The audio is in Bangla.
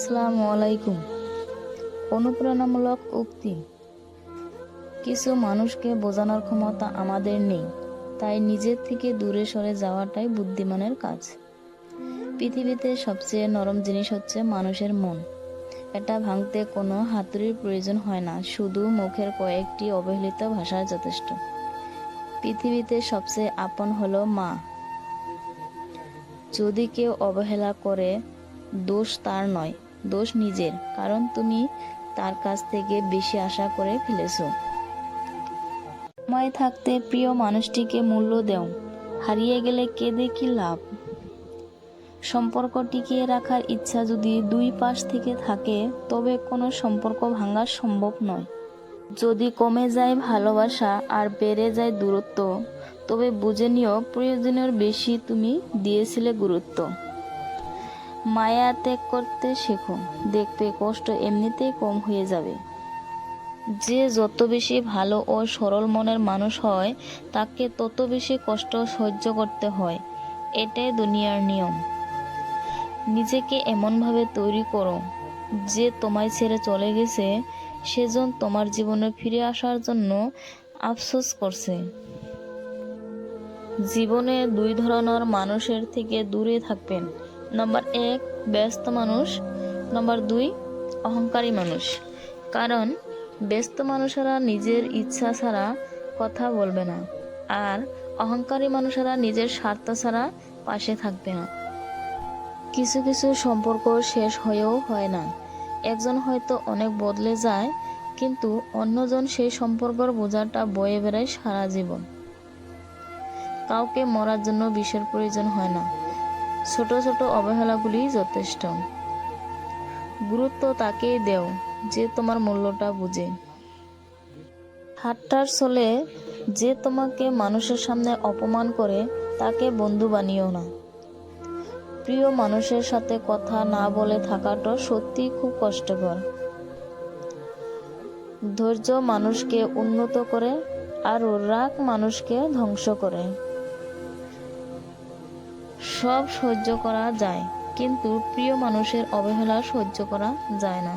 আসসালামু আলাইকুম। অনুপ্রেরণামূলক উক্তি। কিছু মানুষকে বোঝানোর ক্ষমতা আমাদের নেই, তাই নিজের থেকে দূরে সরে যাওয়াটাই বুদ্ধিমানের কাজ। পৃথিবীতে সবচেয়ে নরম জিনিস হচ্ছে মানুষের মন। এটা ভাঙতে কোনো হাতুড়ির প্রয়োজন হয় না, শুধু মুখের কয়েকটি অবহেলিত ভাষা যথেষ্ট। পৃথিবীতে সবচেয়ে আপন হলো মা। যদি কেউ অবহেলা করে, দোষ তার নয়। দোষ নিজের, কারণ তুমি তার কাছ থেকে বেশি আশা করে ফেলেছো। সময় থাকতে প্রিয় মানুষটিকে মূল্য দেও, হারিয়ে গেলে কেঁদে কি লাভ? সম্পর্ক টিকিয়ে রাখার ইচ্ছা যদি দুই পাশ থেকে থাকে, তবে কোনো সম্পর্ক ভাঙা সম্ভব নয়। যদি কমে যায় ভালোবাসা আর বেড়ে যায় দূরত্ব, তবে বুঝে নিও প্রয়োজনের বেশি তুমি দিয়েছিলে গুরুত্ব। মায়া ত্যাগ করতে শেখো। দেখবে কষ্ট এমনিতেই কম হয়ে যাবে। যে যত বেশি ভালো ও সরল মনের মানুষ হয়, তাকে তত বেশি কষ্ট সহ্য করতে হয়। এটাই দুনিয়ার নিয়ম। নিজেকে এমনভাবে তৈরি করো, যে তোমায় ছেড়ে চলে গেছে সেজন তোমার জীবনে ফিরে আসার জন্য আফসোস করছে। জীবনে দুই ধরনের মানুষের থেকে দূরে থাকবেন। নম্বর এক, ব্যস্ত মানুষ। নম্বর দুই, অহংকারী মানুষ। কারণ, ব্যস্ত মানুষেরা নিজের ইচ্ছা ছাড়া কথা বলবে না। আর, অহংকারী মানুষেরা নিজের স্বার্থ ছাড়া পাশে থাকবে না। কিছু কিছু সম্পর্ক শেষ হয়েও হয় না। একজন হয়তো অনেক বদলে যায়, কিন্তু অন্যজন সেই সম্পর্কর বোঝাটা বয়ে বেড়ায় সারা জীবন। কাউকে মরার জন্য বিষের প্রয়োজন হয় না। ছোট ছোট অবহেলাগুলি যথেষ্ট। গুরুত্ব তাকেই দেও যে তোমার মূল্যটা বুঝে। হাটটার চলে যে তোমাকে মানুষের সামনে অপমান করে, তাকে বন্ধু বানিও না। প্রিয় মানুষের সাথে কথা না বলে থাকাটা সত্যি খুব কষ্টকর। ধৈর্য মানুষকে উন্নত করে আর রাগ মানুষকে ধ্বংস করে। সব সহ্য করা যায় কিন্তু প্রিয় মানুষের অবহেলা সহ্য করা যায় না।